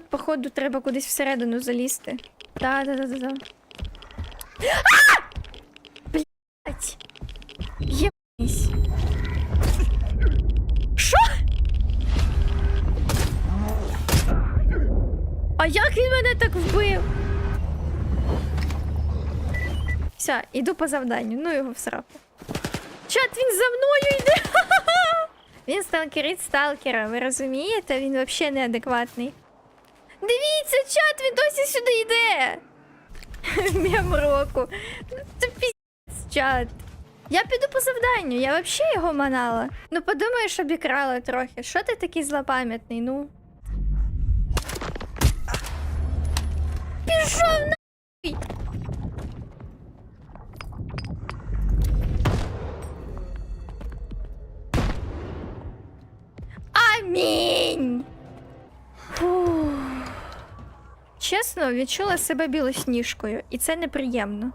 тут, походу, треба кудись всередину залізти. Да, да, да, да, да. Блять. Єбись. Що? А як він мене так вбив? Все, іду по завданню, ну його в сраку. Чат, він за мною йде. Він сталкерить сталкера, ви розумієте? Він взагалі неадекватний. Дивіться, чат, він досі сюди йде. Мем року. Це піздець, чат. Я піду по завданню, я взагалі його манала. Ну подумаю, щоб ікрала трохи. Що ти такий злопам'ятний, ну? Пішов нахуй! Амінь! Чесно, відчула себе білосніжкою, і це неприємно.